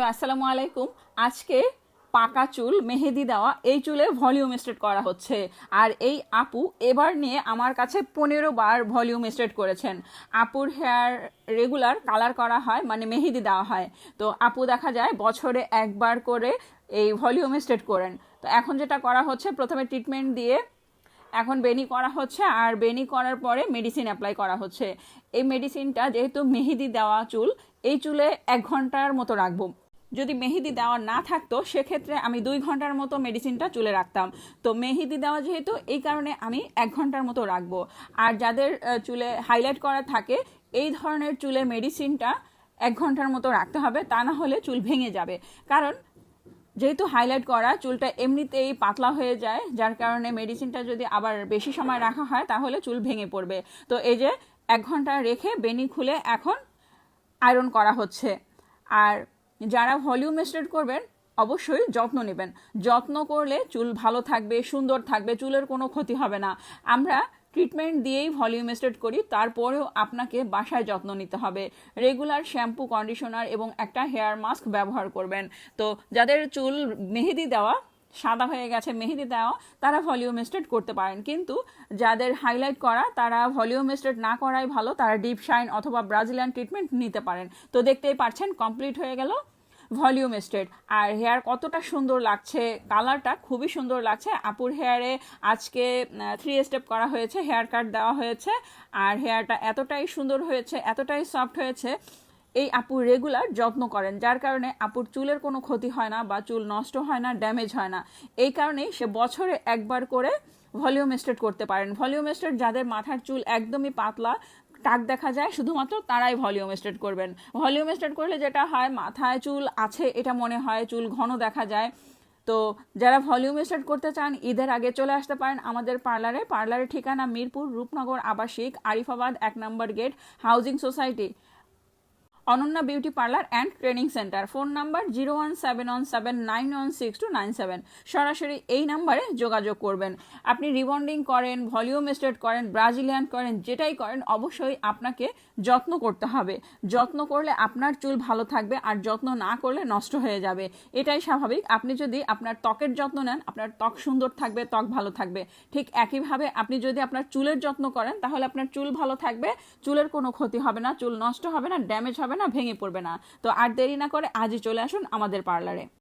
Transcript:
Hello, আসসালামু আলাইকুম। আজকে পাকা চুল, মেহেদি দেওয়া, এই চুলে ভলিউম স্ট্রেট করা হচ্ছে। আর এই আপু এবার নিয়ে আমার কাছে পনেরো বার ভলিউম স্ট্রেট করেছেন। আপুর হেয়ার রেগুলার কালার করা হয় মানে মেহেদি দেওয়া হয়। তো আপু দেখা যায় বছরে একবার করে এই ভলিউম স্ট্রেট করেন। তো এখন যেটা করা হচ্ছে, প্রথমে ট্রিটমেন্ট দিয়ে এখন বেনি করা হচ্ছে, আর বেনি করার পরে মেডিসিন অ্যাপ্লাই করা হচ্ছে। এই মেডিসিনটা যেহেতু মেহেদি দেওয়া চুল, এই চুলে এক ঘণ্টার মতো রাখব। যদি মেহেদি দেওয়া না থাকতো, সেক্ষেত্রে আমি দুই ঘণ্টার মতো মেডিসিনটা চুলে রাখতাম। তো মেহেদি দেওয়া যেহেতু, এই কারণে আমি এক ঘণ্টার মতো রাখব। আর যাদের চুলে হাইলাইট করা থাকে, এই ধরনের চুলে মেডিসিনটা এক ঘণ্টার মতো রাখতে হবে, তা না হলে চুল ভেঙে যাবে। কারণ, যেহেতু হাইলাইট করা, চুলটা এমনিতেই পাতলা হয়ে যায়, যার কারণে মেডিসিনটা যদি আবার বেশি সময় রাখা হয়, তাহলে চুল ভেঙে পড়বে। তো এই যে, এক ঘণ্টা রেখে বেনি খুলে এখন আয়রন করা হচ্ছে। আর যারা ভলিউম স্ট্রেট করবেন, অবশ্যই যত্ন নেবেন। যত্ন করলে চুল ভালো থাকবে, সুন্দর থাকবে, চুলের কোনো ক্ষতি হবে না। আমরা ট্রিটমেন্ট দিয়েই ভলিউম স্ট্রেট করি, তারপরেও আপনাকে বাসায় যত্ন নিতে হবে। রেগুলার শ্যাম্পু কন্ডিশনার এবং একটা হেয়ার মাস্ক ব্যবহার করবেন। তো যাদের চুল মেহেদি দেওয়া সাদা হয়ে গেছে, মেহেদি দেওয়া, তারা ভলিউম স্ট্রেট করতে পারেন। কিন্তু যাদের হাইলাইট করা, তারা ভলিউম স্ট্রেট না করাই ভালো, তারা ডিপ শাইন অথবা ব্রাজিলিয়ান ট্রিটমেন্ট নিতে পারেন। তো দেখতেই পারছেন কমপ্লিট হয়ে গেল ভলিউম স্ট্রেট আর হেয়ার কতটা সুন্দর লাগছে কালারটা খুবই সুন্দর লাগছে। আপুর হেয়ারে আজকে থ্রি স্টেপ করা হয়েছে হেয়ার কাট দেওয়া হয়েছে। আর হেয়ারটা এতটাই সুন্দর হয়েছে, এতটাই সফট হয়েছে এই আপু রেগুলার যত্ন করেন, যার কারণে আপুর চুলের কোনো ক্ষতি হয় না বা চুল নষ্ট হয় না ড্যামেজ হয় না। এই কারণেই সে বছরে একবার করে ভলিউম স্ট্রেট করতে পারেন। ভলিউম স্ট্রেট যাদের মাথার চুল একদমই পাতলা, টাক দেখা যায়, শুধুমাত্র তারাই ভলিউম স্ট্রেট করবেন। ভলিউম স্ট্রেট করলে যেটা হয়, মাথায় চুল আছে এটা মনে হয়, চুল ঘন দেখা যায়। তো যারা ভলিউম স্টার্ট করতে চান, ঈদের আগে চলে আসতে পারেন আমাদের পার্লারে। পার্লারের ঠিকানা মিরপুর রূপনগর আবাসিক, আরিফাবাদ এক number gate housing society Ananya beauty parlour and training centre. Phone number zero one seven one seven nine one six two nine seven. সরাসরি এই নাম্বারে যোগাযোগ করবেন। আপনি রিবন্ডিং করেন, ভলিউম স্টেট করেন, ব্রাজিলিয়ান করেন, যেটাই করেন, অবশ্যই আপনাকে যত্ন করতে হবে। যত্ন করলে আপনার চুল ভালো থাকবে আর যত্ন না করলে নষ্ট হয়ে যাবে। এটাই স্বাভাবিক। আপনি যদি আপনার ত্বকের যত্ন নেন, আপনার ত্বক সুন্দর থাকবে, ত্বক ভালো থাকবে। ঠিক একইভাবে আপনি যদি আপনার চুলের যত্ন করেন, তাহলে আপনার চুল ভালো থাকবে, চুলের কোনো ক্ষতি হবে না, চুল নষ্ট হবে না, ড্যামেজ হবে না ভেঙে পড়বে না। তো আর দেরি না করে আজই চলে আসুন আমাদের পার্লারে।